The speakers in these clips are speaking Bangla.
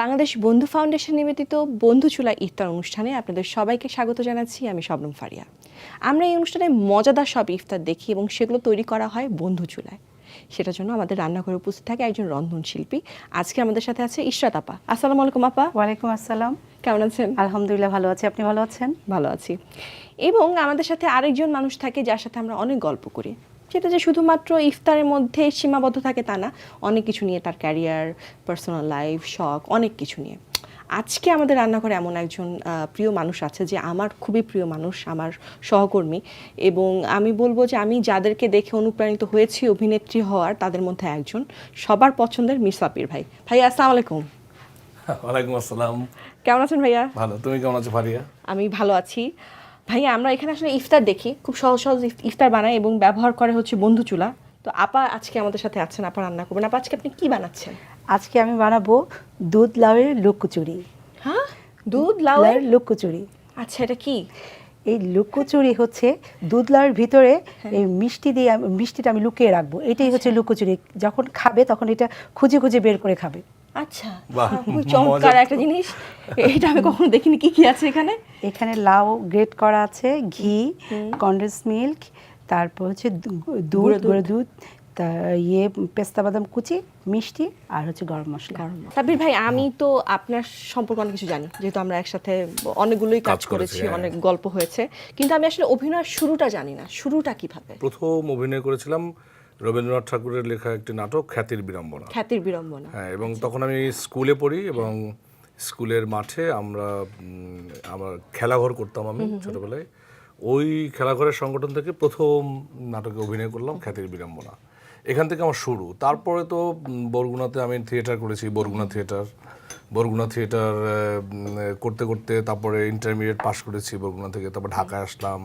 বাংলাদেশ বন্ধু ফাউন্ডেশন নিবেদিত বন্ধু চুলা ইফতার অনুষ্ঠানে আপনাদের সবাইকে স্বাগত জানাচ্ছি আমি শবনম ফারিয়া। আমরা এই অনুষ্ঠানে মজাদার সব ইফতার দেখি এবং সেগুলো তৈরি করা হয় বন্ধু চুলায়। সেটার জন্য আমাদের রান্নাঘরে উপস্থিত থাকে একজন রন্ধনশিল্পী। আজকে আমাদের সাথে আছে ইশরাত আপা। আসসালামু আলাইকুম আপা। ওয়ালাইকুম আসসালাম। কেমন আছেন? আলহামদুলিল্লাহ ভালো আছি। আপনি ভালো আছেন? ভালো আছি। এবং আমাদের সাথে আরেকজন মানুষ থাকে যার সাথে আমরা অনেক গল্প করি। সেটা যে শুধুমাত্র ইফতারের মধ্যে সীমাবদ্ধ থাকে তা না অনেক কিছু নিয়ে তার ক্যারিয়ার পার্সোনাল লাইফ শখ অনেক কিছু নিয়ে। আজকে আমাদের রান্নাঘরে এমন একজন প্রিয় মানুষ আছে যে আমার খুবই প্রিয় মানুষ আমার সহকর্মী এবং আমি বলব যে আমি যাদেরকে দেখে অনুপ্রাণিত হয়েছি অভিনেত্রী হওয়ার তাদের মধ্যে একজন। সবার পছন্দের মিসাপির ভাই। ভাই আসসালামু আলাইকুম। ওয়ালাইকুম আসসালাম। কেমন আছেন ভাইয়া? ভালো। তুমি কেমন আছো ফারিয়া আমি ভালো আছি। ভাইয়া আমরা এখানে আসলে ইফতার দেখি। খুব সহজ সহজ ইফতার বানাই এবং ব্যবহার করে হচ্ছে বন্ধু চুলা। তো আপা আজকে আমাদের সাথে আছেন আপা রান্না করবেন। আপা আজকে আপনি কি বানাচ্ছেন? আজকে আমি বানাবো দুধ লাউয়ের লুকোচুরি। হ্যাঁ? দুধ লাউয়ের? লুকোচুরি। আচ্ছা এটা কি? এই লুকোচুরি হচ্ছে দুধ লাউয়ের ভিতরে এই মিষ্টি দিয়ে মিষ্টিটা আমি লুকিয়ে রাখব। এটাই হচ্ছে লুকোচুরি। যখন খাবে তখন এটা খুঁজে খুঁজে বের করে খাবে। আচ্ছা চমৎকার একটা জিনিস। এটা আমি কখনো দেখিনি কি কি আছে এখানে? এখানে লাউ গ্রেট করা আছে ঘি কন্ডেন্স মিল্ক তারপর হচ্ছে দুধ গুঁড়ো দুধ। ইয়ে পেস্তা বাদাম কুচি মিষ্টি আর হচ্ছে গরম মশলা। সাবির ভাই আমি তো আপনার সম্পর্কে অনেক কিছু জানি যেহেতু আমরা একসাথে অনেকগুলোই কাজ করেছি, হ্যাঁ। অনেক গল্প হয়েছে। কিন্তু আমি আসলে অভিনয়ের শুরুটা জানি না শুরুটা কীভাবে? প্রথম অভিনয় করেছিলাম রবীন্দ্রনাথ ঠাকুরের লেখা একটি নাটক খ্যাতির বিড়ম্বনা। খ্যাতির বিড়ম্বনা। হ্যাঁ এবং তখন আমি স্কুলে পড়ি এবং স্কুলের মাঠে আমরা আমার খেলাঘর করতাম আমি ছোটবেলায়। ওই খেলাঘরের সংগঠন থেকে প্রথম নাটকে অভিনয় করলাম খ্যাতির বিড়ম্বনা। এখান থেকে আমার শুরু। তারপরে তো বরগুনাতে আমি থিয়েটার করেছি বরগুনা থিয়েটার। বরগুনা থিয়েটার করতে করতে তারপরে ইন্টারমিডিয়েট পাশ করেছি বরগুনা থেকে। তারপর ঢাকায় আসলাম।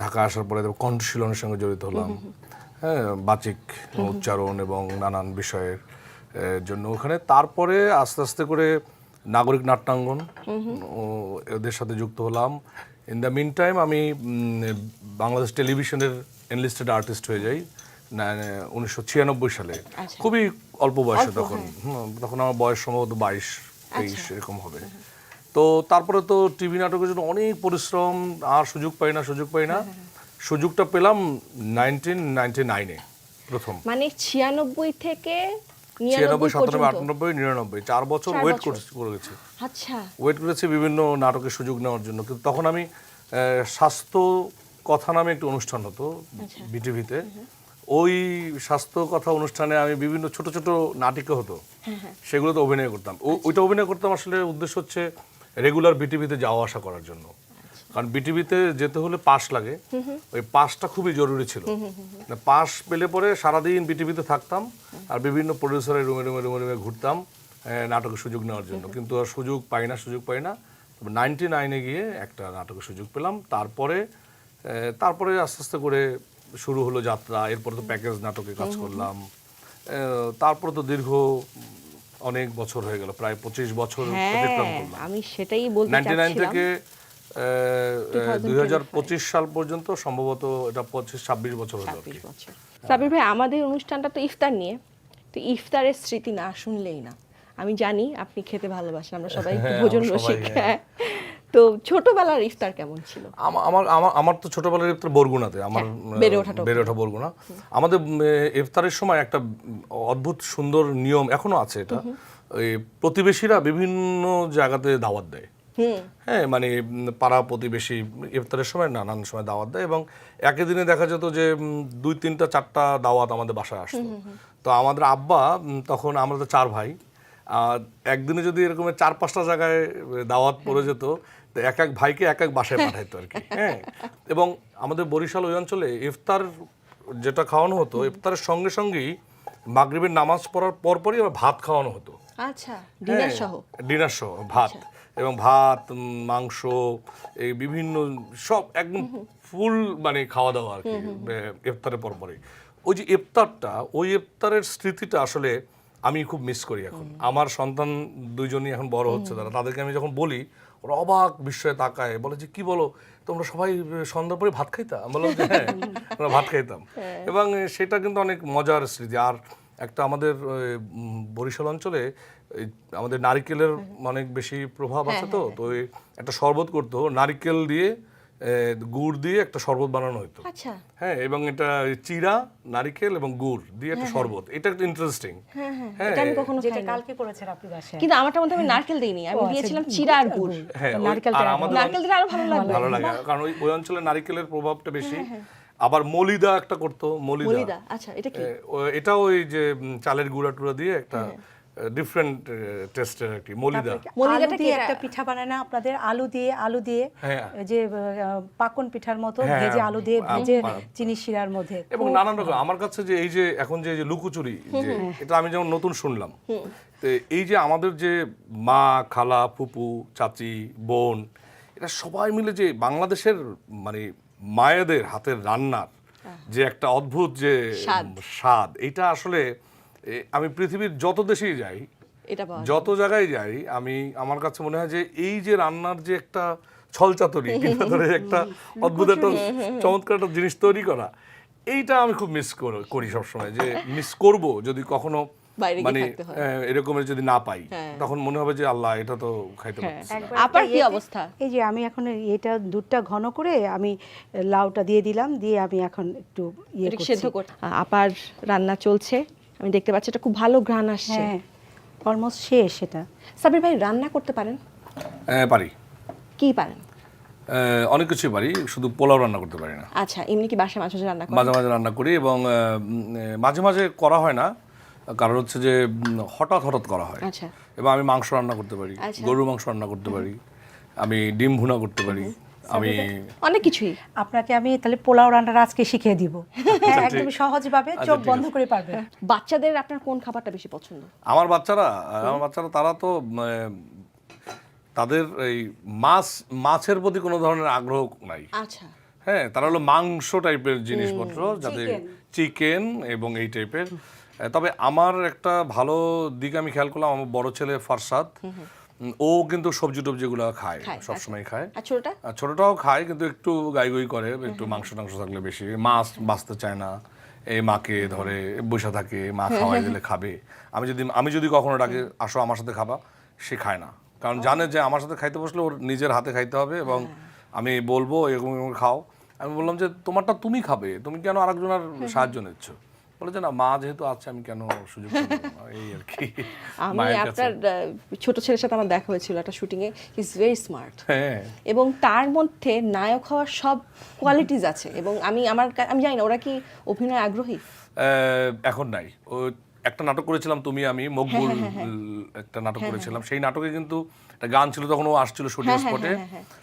ঢাকা আসার পরে তারপর কণ্ঠশীলনের সঙ্গে জড়িত হলাম। হ্যাঁ বাচিক উচ্চারণ এবং নানান বিষয়ের জন্য ওখানে। তারপরে আস্তে আস্তে করে নাগরিক নাট্যাঙ্গন এদের সাথে যুক্ত হলাম। ইন দ্য মিন টাইম আমি বাংলাদেশ টেলিভিশনের এনলিস্টেড আর্টিস্ট হয়ে যাই উনিশশো ছিয়ানব্বই সালে। খুবই অল্প বয়সে তখন তখন আমার বয়স সম্ভবত বাইশ তেইশ এরকম হবে। তো তারপরে তো টিভি নাটকের জন্য অনেক পরিশ্রম আর সুযোগ পাই না সুযোগ পাই না। সুযোগটা পেলাম নাইনটিন নাইনটি নাইনে প্রথম। মানে ছিয়ানব্বই থেকে ছিয়ানব্বই সাতানব্বই আটানব্বই নিরানব্বই চার বছর ওয়েট। করেছি আচ্ছা। ওয়েট করেছি বিভিন্ন নাটকের সুযোগ নেওয়ার জন্য। কিন্তু তখন আমি স্বাস্থ্য কথা নামে একটি অনুষ্ঠান হতো বিটিভিতে ওই স্বাস্থ্য কথা অনুষ্ঠানে আমি বিভিন্ন ছোট ছোট নাটিকা হতো। সেগুলোতে অভিনয় করতাম। ও- ওইটা অভিনয় করতাম আসলে উদ্দেশ্য হচ্ছে রেগুলার বিটিভিতে যাওয়া আসা করার জন্য। কারণ বিটিভিতে যেতে হলে পাস লাগে। ওই পাসটা খুবই জরুরি ছিল। পাস পেলে পরে সারাদিন বিটিভিতে থাকতাম আর বিভিন্ন প্রডিউসারের রুমে রুমে রুমে রুমে ঘুরতাম নাটকের সুযোগ নেওয়ার জন্য। কিন্তু আর সুযোগ পাই না সুযোগ পাই না। তবে নাইনটি নাইনে গিয়ে একটা নাটকের সুযোগ পেলাম। তারপরে তারপরে আস্তে আস্তে করে শুরু হলো যাত্রা। এরপর তো প্যাকেজ নাটকে কাজ করলাম। তারপর তো দীর্ঘ অনেক বছর হয়ে গেল। প্রায় পঁচিশ বছর অতিক্রম হ্যাঁ করলাম। আমি সেটাই বলতে নাইনটি নাইন থেকে দুই হাজার পঁচিশ সাল পর্যন্ত সম্ভবত এটা পঁচিশ ছাব্বিশ বছর হলো। সাবির ভাই আমাদের অনুষ্ঠানটা তো ইফতার নিয়ে তো ইফতারের স্মৃতি না শুনলেই না। আমি জানি আপনি খেতে ভালোবাসেন আমরা সবাই হ্যাঁ, ভোজন রসিক হ্যাঁ। হ্যাঁ। তো ছোটবেলার ইফতার কেমন ছিল? আমার আমার আমার তো ছোটবেলার ইফতার বরগুনাতে আমার বেড়ে ওঠা বরগুনা। আমাদের ইফতারের সময় একটা অদ্ভুত সুন্দর নিয়ম এখনও আছে এটা। প্রতিবেশীরা বিভিন্ন জায়গাতে দাওয়াত দেয়। হ্যাঁ মানে পাড়া প্রতিবেশী ইফতারের সময় নানান সময় দাওয়াত দেয় এবং একই দিনে দেখা যেত যে দুই তিনটা চারটা দাওয়াত আমাদের বাসায় আসতো। তো আমাদের আব্বা তখন আমরা তো চার ভাই একদিনে যদি এরকম চার পাঁচটা জায়গায় দাওয়াত পড়ে যেত তো এক এক ভাইকে এক এক বাসায় পাঠাইতো আর কি হ্যাঁ। এবং আমাদের বরিশাল ওই অঞ্চলে ইফতার যেটা খাওয়ানো হতো ইফতারের সঙ্গে সঙ্গেই মাগরিবের নামাজ পড়ার পরপরই আবার ভাত খাওয়ানো হতো। আচ্ছা ডিনার হ্যাঁ, সহ ডিনার সহ ভাত এবং ভাত মাংস এই বিভিন্ন সব একদম ফুল মানে খাওয়া দাওয়া আর কি ইফতারের পরপরই ওই যে ইফতারটা ওই ইফতারের স্মৃতিটা আসলে আমি খুব মিস করি এখন। আমার সন্তান দুইজনই এখন বড় হচ্ছে তারা তাদেরকে আমি যখন বলি ওরা অবাক বিস্ময়ে তাকায় বলে যে কি বলো তোমরা সবাই সন্ধ্যার পরে ভাত খাইতাম বললাম যে হ্যাঁ আমরা ভাত খাইতাম। এবং সেটা কিন্তু অনেক মজার স্মৃতি। আর একটা আমাদের বরিশাল অঞ্চলে আমাদের নারিকেলের অনেক বেশি প্রভাব আছে তো তো একটা শরবত করতো নারিকেল দিয়ে গুড় দিয়ে একটা শরবত বানানো হতো আচ্ছা। হ্যাঁ এবং এটা চিরা নারিকেল এবং গুড় দিয়ে একটা শরবত এটা একটা ইন্টারেস্টিং হ্যাঁ হ্যাঁ। হ্যাঁ, আমি কখনো যেটা কালকে করেছেন আপনি বাসায়। কিন্তু আমারটার মধ্যে আমি নারকেল দিইনি আমি আচ্ছা, দিয়েছিলাম চিরা আর গুড়। হ্যাঁ ওই- নারকেল আর দিলে ভালো লাগবে। ভালো লাগে কারণ ওই ওই অঞ্চলে নারিকেলের প্রভাবটা বেশি। আবার মলিদা একটা করতো মলিদা। মলিদা আচ্ছা এটা কি? এটা ওই যে চালের গুঁড়া টুড়া দিয়ে একটা ডিফারেন্ট টেস্টের একটি মলিদা। মলিদাটা কি? একটা পিঠা বানায় না আপনাদের? আলু দিয়ে আলু দিয়ে হ্যাঁ। যে পাকন পিঠার মতো হ্যাঁ, ভেজে আলু দিয়ে ভেজে চিনি শিরার মধ্যে। এবং নানান রকম আমার কাছে যে এই যে এখন যে যে লুকোচুরি যে এটা আমি যেমন নতুন শুনলাম। তো এই যে আমাদের যে মা খালা ফুপু চাচি বোন এটা সবাই মিলে যে বাংলাদেশের মানে মায়েদের হাতের রান্নার যে একটা অদ্ভুত যে স্বাদ। এটা আসলে আমি পৃথিবীর যত দেশেই যাই যত জায়গায় যাই আমি আমার কাছে মনে হয় যে এই যে রান্নার যে একটা ছলচাতুরি ধরে একটা অদ্ভুত একটা চমৎকার একটা জিনিস তৈরি করা এইটা আমি খুব মিস করি সবসময় যে মিস করব যদি কখনো বাইরে গিয়ে মানে থাকতে হয়। এরকমের যদি না পাই হ্যাঁ। তখন মনে হবে যে আল্লাহ এটা তো খাইতে হ্যাঁ। পারছি না। আপার কি অবস্থা? এই যে আমি এখন এটা দুধটা ঘন করে আমি লাউটা দিয়ে দিলাম দিয়ে আমি এখন একটু ইয়ে করছি। আপার রান্না চলছে। আমি দেখতে পাচ্ছি এটা খুব ভালো ঘ্রাণ আসছে। হ্যাঁ। অলমোস্ট শেষ এটা। সাবির ভাই রান্না করতে পারেন? পারি। কি পারেন? আহ, অনেক কিছুই পারি শুধু পোলাও রান্না করতে পারি না। আচ্ছা এমনি কি বাসায় মাঝে মাঝে রান্না মাঝে মাঝে রান্না করি এবং আহ, মাঝে মাঝে করা হয় না। কারণ হচ্ছে যে হঠাৎ হঠাৎ করা হয়। আচ্ছা। এবং আমি মাংস রান্না করতে পারি আচ্ছা। গরুর মাংস রান্না করতে পারি আমি ডিম ভুনা করতে পারি আমি অনেক কিছুই। আপনাকে আমি তাহলে পোলাও রান্নাটা আজকে শিখিয়ে দিব। হ্যাঁ, একদম সহজভাবে আচ্ছা, চোখ বন্ধ করে পারবেন। বাচ্চাদের আপনার কোন খাবারটা বেশি পছন্দ? আমার বাচ্চারা আমার বাচ্চারা তারা তো তাদের এই মাছ মাছের প্রতি কোনো ধরনের আগ্রহ নাই। আচ্ছা। হ্যাঁ তারা হলো মাংস টাইপের জিনিসপত্র যাদের চিকেন। এবং এই টাইপের তবে আমার একটা ভালো দিক আমি খেয়াল করলাম আমার বড় ছেলে ফারসাদ ও কিন্তু সবজি টবজিগুলো খায় খায়, সবসময় খায়। আর ছোটটা? ছোটটাও খায় কিন্তু একটু গাইগই করে একটু মাংস টাংস থাকলে বেশি। মাছ বাঁচতে চায় না এই মাকে ধরে বসে থাকে মা খাওয়াই দিলে খাবে। আমি যদি আমি যদি কখনো ডাকে আসো আমার সাথে খাবা সে খায় না। কারণ জানে যে আমার সাথে খাইতে বসলে ওর নিজের হাতে খাইতে হবে এবং আমি বলব এরকম খাও। আমি বললাম যে তোমারটা তুমি খাবে তুমি কেন আরেকজনের সাহায্য নিচ্ছ? বলে যে না মা যেহেতু আছে আমি কেন সুযোগ? এই আর কি আমি আপনার ছোট ছেলের সাথে আমার দেখা হয়েছিল একটা শুটিং এ ইজ ভেরি স্মার্ট হ্যাঁ। এবং তার মধ্যে নায়ক হওয়ার সব কোয়ালিটিস আছে। এবং আমি আমার আমি জানি না ওরা কি অভিনয় আগ্রহী? এখন নাই। ও একটা নাটক করেছিলাম তুমি আমি মকবুল একটা নাটক করেছিলাম। সেই নাটকে কিন্তু একটা গান ছিল তখন ও আসছিল শুটিং স্পটে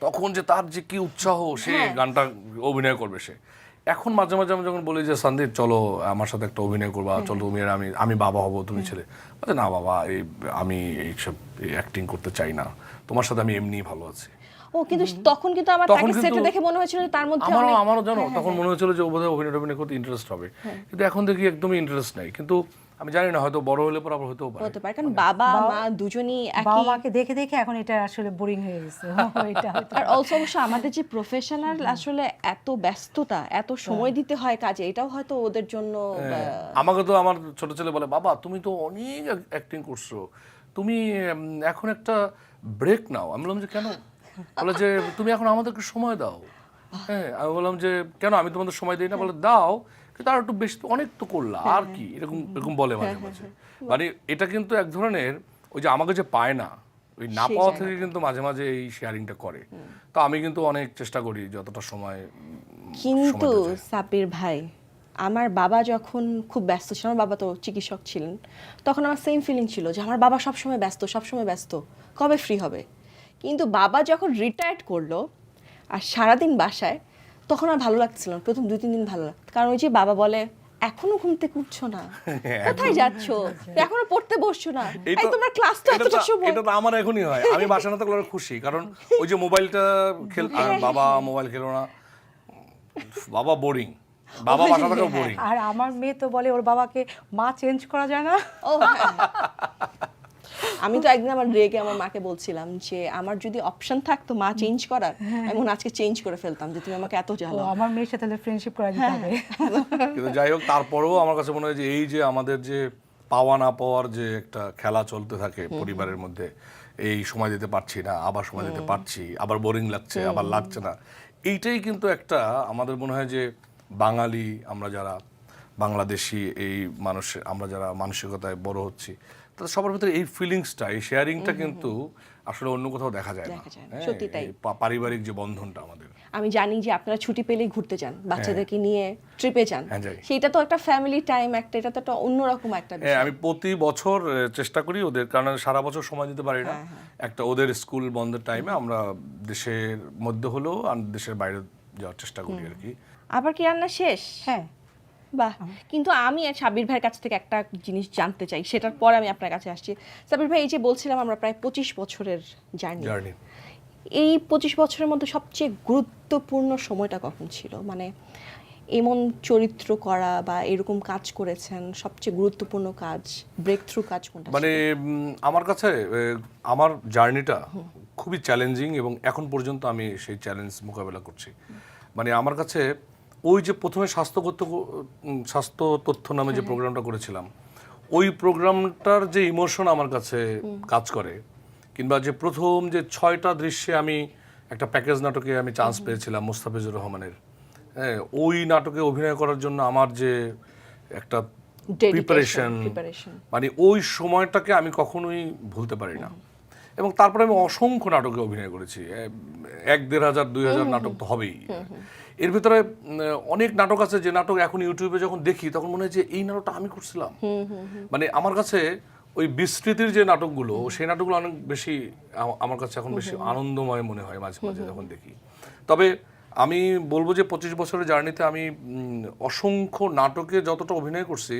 তখন যে তার যে কি উৎসাহ সে গানটা অভিনয় করবে সে। এখন মাঝে মাঝে আমি যখন বলি যে সন্দীপ চলো আমার সাথে একটা অভিনয় করবা চলো তুমি আর আমি আমি বাবা হব তুমি ছেলে। বলছে না বাবা এই আমি এইসব অ্যাক্টিং করতে চাই না। তোমার সাথে আমি এমনিই ভালো আছি। ও কিন্তু তখন কিন্তু আমার তাকে সেটে দেখে মনে হয়েছিল যে তার মধ্যে আমারও আমারও জানো তখন মনে হয়েছিল যে ও বোধহয় অভিনয় অভিনয় করতে ইন্টারেস্ট হবে। কিন্তু এখন দেখি একদমই ইন্টারেস্ট নাই। কিন্তু আমি জানি না হয়তো বড় হলে পর আবার হতেও পারে। হতে পারে কারণ বাবা মা দুজনই বাবা একই মাকে দেখে দেখে এখন এটা আসলে বোরিং হয়ে গেছে। এটা আর অলসো অবশ্য আমাদের যে প্রফেশনাল আসলে এত ব্যস্ততা এত সময় দিতে হয় কাজে এটাও হয়তো ওদের জন্য হ্যাঁ। আমাকে তো আমার ছোট ছেলে বলে বাবা তুমি তো অনেক অ্যাক্টিং করছ। তুমি এখন একটা ব্রেক নাও। আমি বললাম যে কেন? বলে যে তুমি এখন আমাদেরকে সময় দাও। হ্যাঁ আমি বললাম যে কেন? আমি তোমাদের সময় দিই না? বলে দাও আর একটু বেশি অনেক তো করলা আর কি এরকম এরকম বলে মাঝে মাঝে। মানে এটা কিন্তু এক ধরনের ওই যে আমাকে যে পায় না ওই না পাওয়া থেকে কিন্তু মাঝে মাঝে এই শেয়ারিংটা করে। তো আমি কিন্তু অনেক চেষ্টা করি যতটা সময় কিন্তু। সাপির ভাই আমার বাবা যখন খুব ব্যস্ত ছিল আমার বাবা তো চিকিৎসক ছিলেন তখন আমার সেম ফিলিং ছিল যে আমার বাবা সবসময় ব্যস্ত সবসময় ব্যস্ত কবে ফ্রি হবে? কিন্তু বাবা যখন রিটায়ার্ড করল আর সারাদিন বাসায় তখন আর ভালো লাগছিল না প্রথম দুই তিন দিন ভালো লাগতো। কারণ ওই যে বাবা বলে এখনও ঘুম থেকে উঠছো না। কোথায় যাচ্ছ? এখনও পড়তে বসছো না। এই তোমার ক্লাস তো এতটা সময় এটা তো আমার এখনই হয়। আমি বাসা না থাকলে আরও খুশি। কারণ ওই যে মোবাইলটা খেল আর বাবা মোবাইল খেলো না। বাবা বোরিং বাবা বাসা থাকা বোরিং আর আমার মেয়ে তো বলে ওর বাবাকে মা চেঞ্জ করা যায় না? ও হ্যাঁ। আমি তো একদিন আমার রেগে আমার মাকে বলছিলাম যে আমার যদি অপশন থাকতো মা চেঞ্জ করার আমি মনে হয় আজকে চেঞ্জ করে ফেলতাম যে তুমি আমাকে এত জ্বালাও। আমার মেয়ের সাথে তাহলে ফ্রেন্ডশিপ করা দিতে হবে। কিন্তু যাই হোক তারপরেও আমার কাছে মনে হয় যে এই যে আমাদের যে পাওয়া না পাওয়ার যে একটা খেলা চলতে থাকে পরিবারের মধ্যে এই সময় দিতে পারছি না আবার সময় দিতে পারছি আবার বোরিং লাগছে আবার লাগছে না এইটাই কিন্তু একটা আমাদের মনে হয় যে বাঙালি আমরা যারা বাংলাদেশি এই মানুষ আমরা যারা মানসিকতায় বড় হচ্ছি তাদের সবার ভিতরে এই ফিলিংসটা এই শেয়ারিংটা কিন্তু আসলে অন্য কোথাও দেখা যায় না। হ্যাঁ, সত্যি তাই। পারিবারিক যে বন্ধনটা আমাদের। আমি জানি যে আপনারা ছুটি পেলেই ঘুরতে যান বাচ্চাদেরকে নিয়ে ট্রিপে যান। হ্যাঁ, সেটা তো একটা ফ্যামিলি টাইম একটা এটা তো একটা অন্যরকম একটা হ্যাঁ বিষয়। আমি প্রতি বছর চেষ্টা করি ওদের কারণ সারা বছর সময় দিতে পারি হ্যাঁ, না একটা ওদের স্কুল বন্ধের টাইমে আমরা দেশের মধ্যে হলেও আর দেশের বাইরে যাওয়ার চেষ্টা করি আর কি। আবার কি রান্না শেষ? হ্যাঁ। বাহ। কিন্তু আমি আর সাবির ভাইয়ের কাছ থেকে একটা জিনিস জানতে চাই সেটার পর আমি আপনার কাছে আসছি। সাবির ভাই এই যে বলছিলাম আমরা প্রায় পঁচিশ বছরের জার্নি জার্নি। এই পঁচিশ বছরের মধ্যে সবচেয়ে গুরুত্বপূর্ণ সময়টা কখন ছিল? মানে এমন চরিত্র করা বা এরকম কাজ করেছেন সবচেয়ে গুরুত্বপূর্ণ কাজ ব্রেক থ্রু কাজ কোনটা মানে আমার কাছে আমার জার্নিটা খুবই চ্যালেঞ্জিং এবং এখন পর্যন্ত আমি সেই চ্যালেঞ্জ মোকাবেলা করছি। মানে আমার কাছে ওই যে প্রথমে স্বাস্থ্যগত স্বাস্থ্য তথ্য নামে যে প্রোগ্রামটা করেছিলাম ওই প্রোগ্রামটার যে ইমোশন আমার কাছে কাজ করে কিংবা যে প্রথম যে ছয়টা দৃশ্যে আমি একটা প্যাকেজ নাটকে আমি চান্স পেয়েছিলাম মোস্তাফিজুর রহমানের। হ্যাঁ ওই নাটকে অভিনয় করার জন্য আমার যে একটা প্রিপারেশন মানে ওই সময়টাকে আমি কখনোই ভুলতে পারি না। এবং তারপরে আমি অসংখ্য নাটকে অভিনয় করেছি এক দেড় হাজার দুই হাজার নাটক তো হবেই। এর ভিতরে অনেক নাটক আছে যে নাটক এখন ইউটিউবে যখন দেখি তখন মনে হয় যে এই নাটকটা আমি করছিলাম। মানে আমার কাছে ওই বিস্তৃতির যে নাটকগুলো সেই নাটকগুলো অনেক বেশি আমার কাছে এখন বেশি আনন্দময় মনে হয় মাঝে মাঝে যখন দেখি। তবে আমি বলব যে পঁচিশ বছরের জার্নিতে আমি অসংখ্য নাটকে যতটা অভিনয় করছি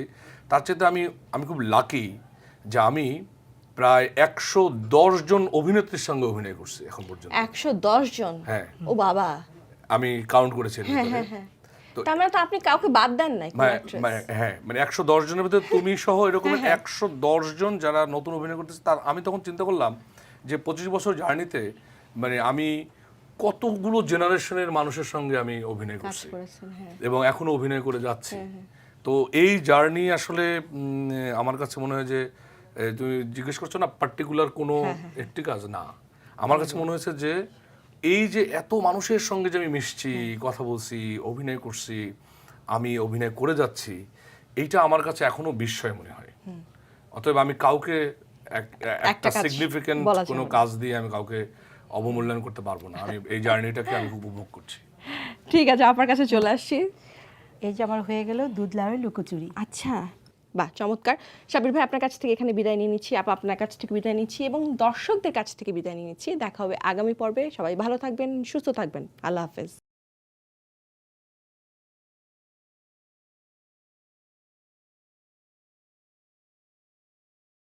তার চেয়ে আমি আমি খুব লাকি যে আমি প্রায় একশো দশ জন অভিনেত্রীর সঙ্গে অভিনয় করছি এখন পর্যন্ত। একশো দশ জন? হ্যাঁ। ও বাবা! আমি কাউন্ট করেছি হ্যাঁ হ্যাঁ হ্যাঁ। তো তার মানে তো আপনি কাউকে বাদ দেন নাই মানে-? মানে- হ্যাঁ মানে একশো দশ জনের ভিতরে তুমি সহ এরকম হ্যাঁ, হ্যাঁ। একশো দশ জন যারা নতুন অভিনয় করতেছে তার আমি তখন চিন্তা করলাম যে পঁচিশ বছর জার্নিতে মানে আমি কতগুলো জেনারেশনের মানুষের সঙ্গে আমি অভিনয় করছি। হ্যাঁ। এবং এখনও অভিনয় করে যাচ্ছি। তো এই জার্নি আসলে আমার কাছে মনে হয় যে তুমি জিজ্ঞেস করছ না পার্টিকুলার কোনো একটি কাজ? না। আমার কাছে মনে হয়েছে যে এই যে এত মানুষের সঙ্গে যে আমি মিশছি কথা বলছি অভিনয় করছি আমি অভিনয় করে যাচ্ছি এইটা আমার কাছে এখনও বিস্ময় মনে হয়। অতএব আমি কাউকে একটা বলা কোনো কাজ দিয়ে আমি কাউকে অবমূল্যায়ন করতে পারব না। আমি এই জার্নিটাকে আমি উপভোগ করছি। ঠিক আছে আপনার কাছে চলে আসছি। এই যে আমার হয়ে গেল দুধ লাউয়ের লুকোচুরি। আচ্ছা। বাহ, চমৎকার। সাবির ভাই, আপনার কাছ থেকে এখানে বিদায় নিয়ে নিচ্ছি। আপা আপনার কাছ থেকে বিদায় নিচ্ছি এবং দর্শকদের কাছ থেকে বিদায় নিয়ে নিচ্ছি। দেখা হবে আগামী পর্বে। সবাই ভালো থাকবেন, সুস্থ থাকবেন। আল্লাহ হাফেজ।